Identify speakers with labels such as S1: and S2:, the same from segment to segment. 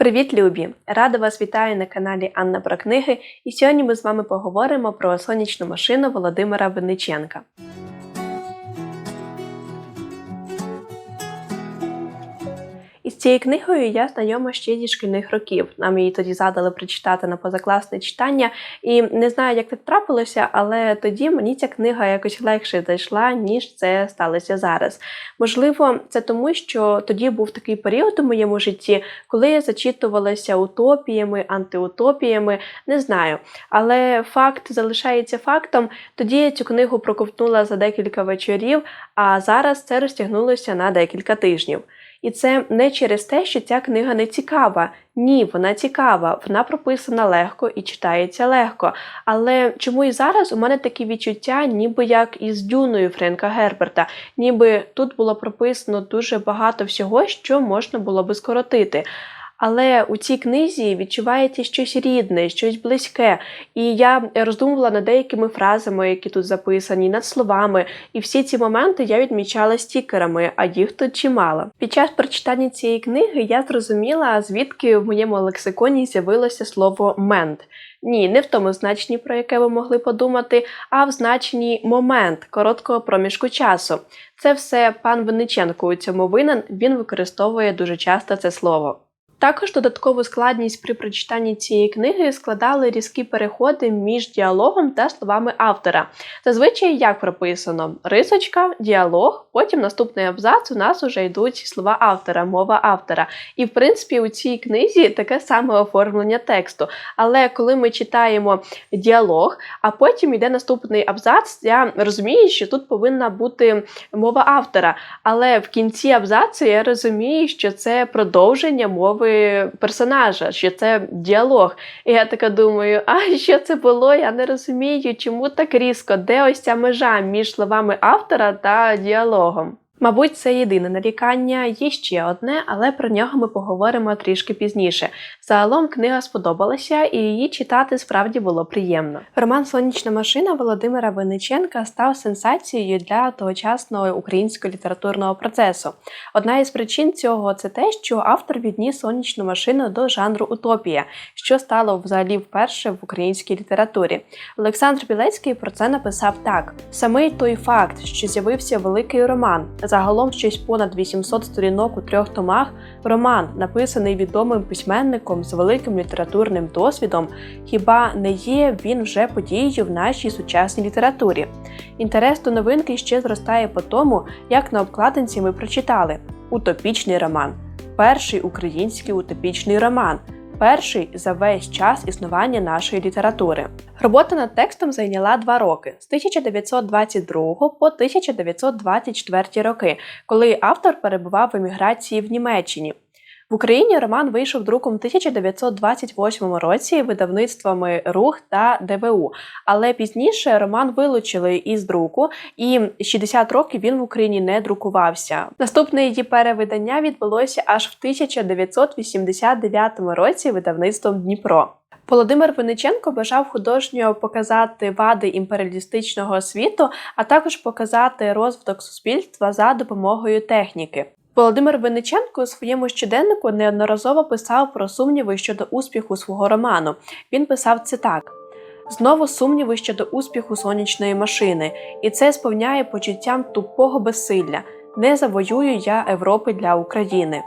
S1: Привіт, любі! Рада вас вітаю на каналі Анна про книги. І сьогодні ми з вами поговоримо про сонячну машину Володимира Винниченка. Із цією книгою я знайома ще зі шкільних років. Нам її тоді задали прочитати на позакласне читання, і не знаю, як так трапилося, але тоді мені ця книга якось легше зайшла, ніж це сталося зараз. Можливо, це тому, що тоді був такий період у моєму житті, коли я зачитувалася утопіями, антиутопіями, не знаю. Але факт залишається фактом. Тоді я цю книгу проковтнула за декілька вечорів, а зараз це розтягнулося на декілька тижнів. І це не через те, що ця книга не цікава. Ні, вона цікава, вона прописана легко і читається легко. Але чому і зараз у мене такі відчуття, ніби як із Дюною Френка Герберта, ніби тут було прописано дуже багато всього, що можна було би скоротити. Але у цій книзі відчувається щось рідне, щось близьке. І я роздумувала над деякими фразами, які тут записані, над словами. І всі ці моменти я відмічала стікерами, а їх тут чимало. Під час прочитання цієї книги я зрозуміла, звідки в моєму лексиконі з'явилося слово мент. Ні, не в тому значенні, про яке ви могли подумати, а в значенні момент короткого проміжку часу. Це все пан Винниченко у цьому винен. Він використовує дуже часто це слово. Також додаткову складність при прочитанні цієї книги складали різкі переходи між діалогом та словами автора. Зазвичай як прописано: рисочка, діалог, потім наступний абзац у нас вже йдуть слова автора, мова автора. І в принципі у цій книзі таке саме оформлення тексту. Але коли ми читаємо діалог, а потім йде наступний абзац, я розумію, що тут повинна бути мова автора. Але в кінці абзацу я розумію, що це продовження мови персонажа, що це діалог. І я така думаю, а що це було? Я не розумію, чому так різко, де ось ця межа між словами автора та діалогом. Мабуть, це єдине нарікання, є ще одне, але про нього ми поговоримо трішки пізніше. Загалом книга сподобалася і її читати справді було приємно. Роман Сонячна машина Володимира Винниченка став сенсацією для тогочасного українського літературного процесу. Одна із причин цього це те, що автор відніс сонячну машину до жанру утопія, що стало взагалі вперше в українській літературі. Олександр Білецький про це написав так: самий той факт, що з'явився великий роман загалом щось понад 800 сторінок у трьох томах, роман, написаний відомим письменником з великим літературним досвідом, хіба не є він вже подією в нашій сучасній літературі? Інтерес до новинки ще зростає по тому, як на обкладинці ми прочитали. Утопічний роман, перший український утопічний роман перший за весь час існування нашої літератури. Робота над текстом зайняла два роки з 1922 по 1924 роки, коли автор перебував в еміграції в Німеччині. В Україні роман вийшов друком 1928 році видавництвами Рух та ДВУ. Але пізніше роман вилучили із друку, і 60 років він в Україні не друкувався. Наступне її перевидання відбулося аж в 1989 році видавництвом Дніпро. Володимир Винниченко бажав художньо показати вади імперіалістичного світу, а також показати розвиток суспільства за допомогою техніки. Володимир Винниченко у своєму щоденнику неодноразово писав про сумніви щодо успіху свого роману. Він писав це так. Знову сумніви щодо успіху сонячної машини, і це сповняє почуттям тупого безсилля. Не завоюю я Європи для України.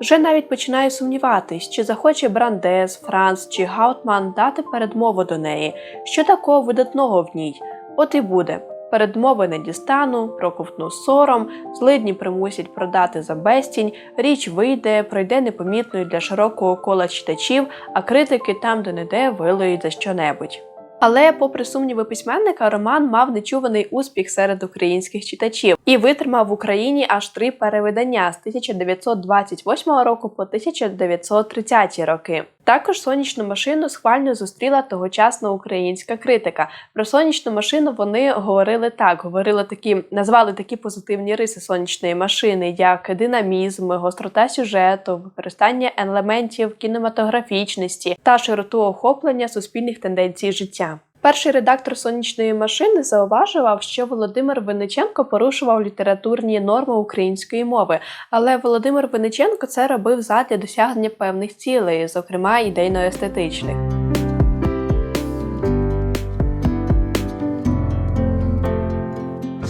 S1: Вже навіть починаю сумніватись, чи захоче Брандес, Франц чи Гаутман дати передмову до неї, що такого видатного в ній. От і буде передмови не дістану, проковтну сором, злидні примусять продати за безцінь, річ вийде, пройде непомітною для широкого кола читачів, а критики там де не де вилують за що-небудь. Але, попри сумніви письменника, роман мав нечуваний успіх серед українських читачів і витримав в Україні аж три перевидання з 1928 року по 1930 роки. Також сонячну машину схвально зустріла тогочасна українська критика. Про сонячну машину вони говорили так: говорили такі, назвали такі позитивні риси сонячної машини, як динамізм, гострота сюжету, використання елементів кінематографічності та широту охоплення суспільних тенденцій життя. Перший редактор сонячної машини зауважував, що Володимир Винниченко порушував літературні норми української мови, але Володимир Винниченко це робив задля досягнення певних цілей, зокрема ідейно-естетичних.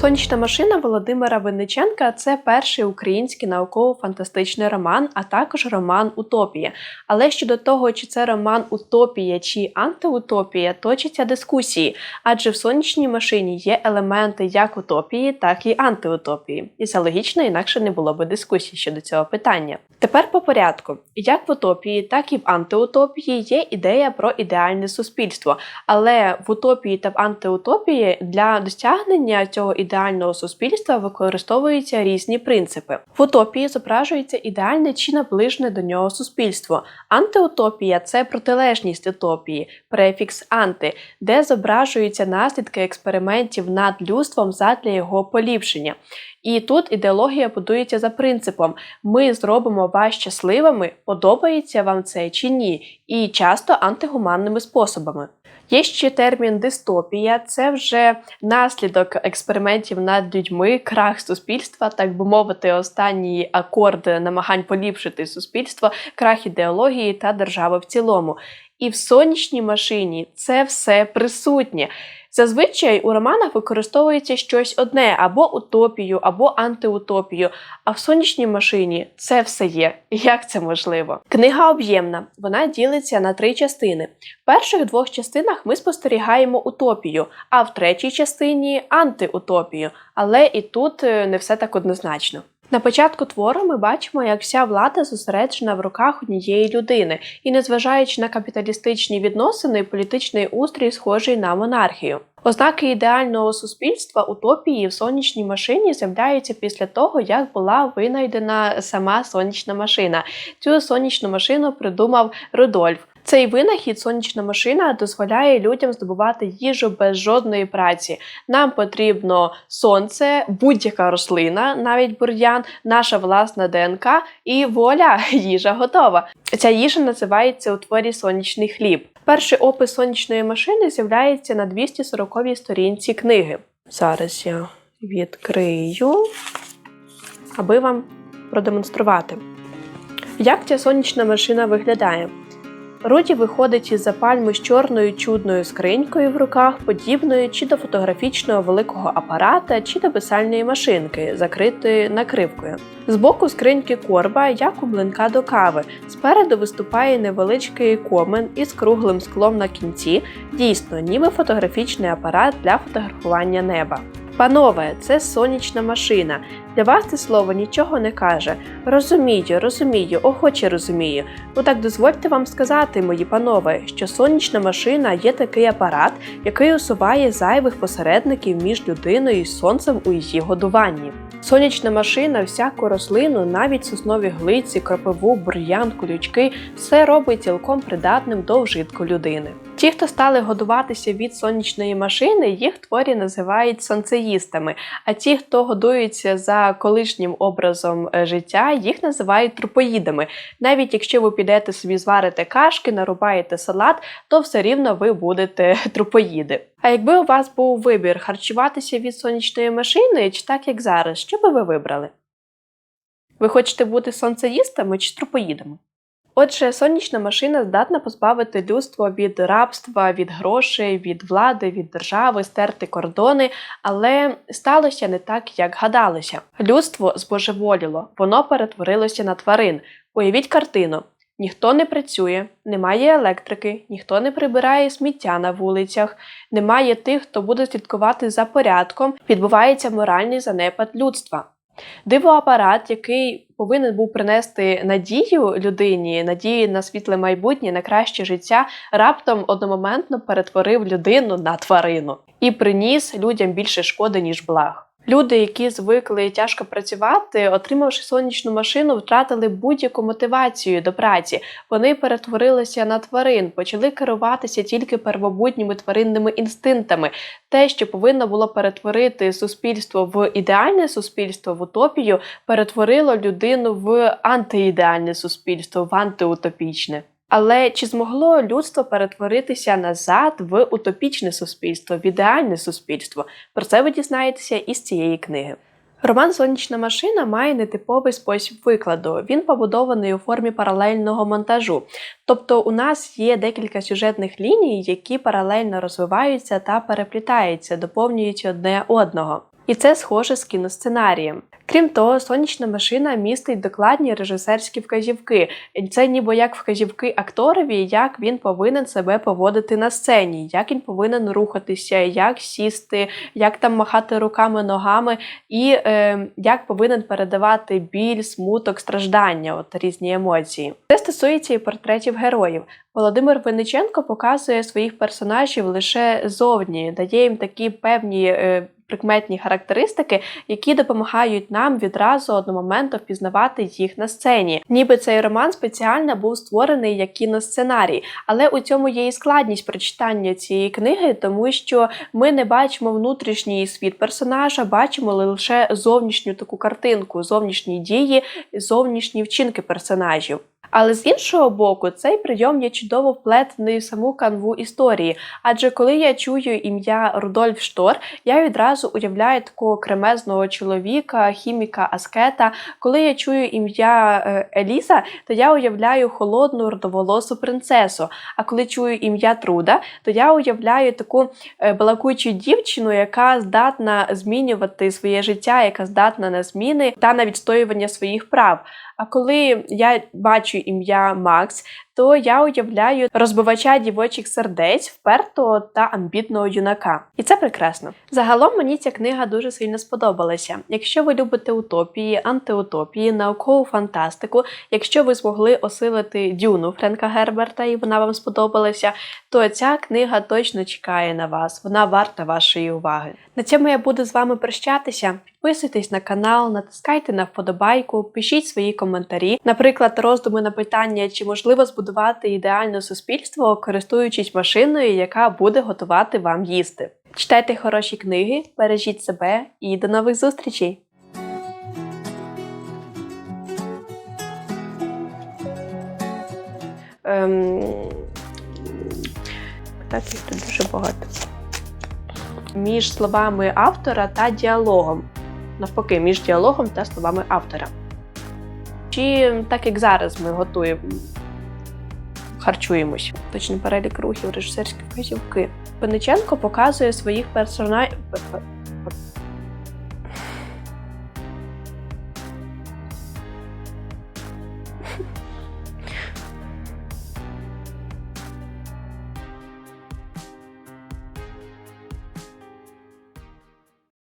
S1: Сонячна машина Володимира Винниченка це перший український науково-фантастичний роман, а також роман Утопія. Але щодо того, чи це роман Утопія чи антиутопія, точаться дискусії, адже в сонячній машині є елементи як утопії, так і антиутопії. І це логічно, інакше не було би дискусії щодо цього питання. Тепер по порядку, як в утопії, так і в антиутопії є ідея про ідеальне суспільство. Але в утопії та в антиутопії для досягнення цього ідеального суспільства використовуються різні принципи. В утопії зображується ідеальне чи наближене до нього суспільство. Антиутопія це протилежність утопії, префікс анти, де зображуються наслідки експериментів над людством задля його поліпшення. І тут ідеологія будується за принципом: ми зробимо вас щасливими, подобається вам це чи ні, і часто антигуманними способами. Є ще термін дистопія, це вже наслідок експериментів над людьми, крах суспільства, так би мовити, останній акорд намагань поліпшити суспільство, крах ідеології та держави в цілому. І в сонячній машині це все присутнє. Зазвичай у романах використовується щось одне або утопію, або антиутопію. А в сонячній машині це все є. Як це можливо? Книга об'ємна, вона ділиться на три частини. В перших двох частинах ми спостерігаємо утопію, а в третій частині антиутопію. Але і тут е, не все так однозначно. На початку твору ми бачимо, як вся влада зосереджена в руках однієї людини, і незважаючи на капіталістичні відносини, політичний устрій схожий на монархію. Ознаки ідеального суспільства утопії в сонячній машині з'являються після того, як була винайдена сама сонячна машина. Цю сонячну машину придумав Рудольф. Цей винахід сонячна машина дозволяє людям здобувати їжу без жодної праці. Нам потрібно сонце, будь-яка рослина, навіть бур'ян, наша власна ДНК і воля, їжа готова. Ця їжа називається у творі сонячний хліб. Перший опис сонячної машини з'являється на 240-й сторінці книги. Зараз я відкрию, аби вам продемонструвати. Як ця сонячна машина виглядає? Руді виходить із запальми з чорною чудною скринькою в руках, подібною чи до фотографічного великого апарата, чи до писальної машинки, закритої накривкою. Збоку скриньки корба, як у млинка до кави. Спереду виступає невеличкий комен із круглим склом на кінці, дійсно, ніби фотографічний апарат для фотографування неба. Панове, це сонячна машина. Для вас це слово нічого не каже. Розумію, розумію, охоче розумію. Ну так дозвольте вам сказати, мої панове, що сонячна машина є такий апарат, який усуває зайвих посередників між людиною і сонцем у її годуванні. Сонячна машина, всяку рослину, навіть соснові глиці, кропиву, бур'ян, колючки, все робить цілком придатним до вжитку людини. Ті, хто стали годуватися від сонячної машини, їх творі називають сонцеїстами. А ті, хто годуються за колишнім образом е, життя, їх називають трупоїдами. Навіть якщо ви підете собі зварите кашки, нарубаєте салат, то все рівно ви будете трупоїди. А якби у вас був вибір харчуватися від сонячної машини, чи так як зараз, що би ви вибрали? Ви хочете бути сонцеїстами чи трупоїдами? Отже, сонячна машина здатна позбавити людство від рабства, від грошей, від влади, від держави, стерти кордони, але сталося не так, як гадалося. Людство збожеволіло, воно перетворилося на тварин. Уявіть картину. Ніхто не працює, немає електрики, ніхто не прибирає сміття на вулицях, немає тих, хто буде слідкувати за порядком, відбувається моральний занепад людства. Дивоапарат, який повинен був принести надію людині, надію на світле майбутнє, на краще життя, раптом одномоментно перетворив людину на тварину і приніс людям більше шкоди, ніж благ. Люди, які звикли тяжко працювати, отримавши сонячну машину, втратили будь-яку мотивацію до праці. Вони перетворилися на тварин, почали керуватися тільки первобутніми тваринними інстинктами. Те, що повинно було перетворити суспільство в ідеальне суспільство, в утопію, перетворило людину в антиідеальне суспільство, в антиутопічне. Але чи змогло людство перетворитися назад в утопічне суспільство, в ідеальне суспільство? Про це ви дізнаєтеся із цієї книги. Роман Сонячна машина має нетиповий спосіб викладу. Він побудований у формі паралельного монтажу. Тобто у нас є декілька сюжетних ліній, які паралельно розвиваються та переплітаються, доповнюють одне одного. І це схоже з кіносценарієм. Крім того, сонячна машина містить докладні режисерські вказівки. Це ніби як вказівки акторові, як він повинен себе поводити на сцені, як він повинен рухатися, як сісти, як там махати руками, ногами, і е, як повинен передавати біль, смуток, страждання, от різні емоції. Це стосується і портретів героїв. Володимир Винниченко показує своїх персонажів лише зовні, дає їм такі певні. Е, Прикметні характеристики, які допомагають нам відразу одномоментно впізнавати їх на сцені. Ніби цей роман спеціально був створений як кіносценарій, але у цьому є і складність прочитання цієї книги, тому що ми не бачимо внутрішній світ персонажа, бачимо лише зовнішню таку картинку, зовнішні дії, зовнішні вчинки персонажів. Але з іншого боку, цей прийом є чудово вплетений в саму канву історії. Адже коли я чую ім'я Рудольф Штор, я відразу уявляю такого кремезного чоловіка, хіміка, аскета. Коли я чую ім'я е, Еліза, то я уявляю холодну родоволосу принцесу. А коли чую ім'я Труда, то я уявляю таку е, балакучу дівчину, яка здатна змінювати своє життя, яка здатна на зміни та на відстоювання своїх прав. А коли я бачу ім'я Макс, то я уявляю розбивача дівочих сердець, впертого та амбітного юнака. І це прекрасно. Загалом мені ця книга дуже сильно сподобалася. Якщо ви любите утопії, антиутопії, наукову фантастику, якщо ви змогли осилити дюну Френка Герберта і вона вам сподобалася, то ця книга точно чекає на вас. Вона варта вашої уваги. На цьому я буду з вами прощатися. Підписуйтесь на канал, натискайте на вподобайку, пишіть свої коментарі. Наприклад, роздуми на питання, чи можливо збудувати ідеальне суспільство, користуючись машиною, яка буде готувати вам їсти. Читайте хороші книги, бережіть себе і до нових зустрічей! Ем... Так, їх тут дуже багато. Між словами автора та діалогом. Навпаки, між діалогом та словами автора. Чи так як зараз ми готуємо, харчуємось. Точний перелік рухів, режисерські вказівки. Пениченко показує своїх персонажів.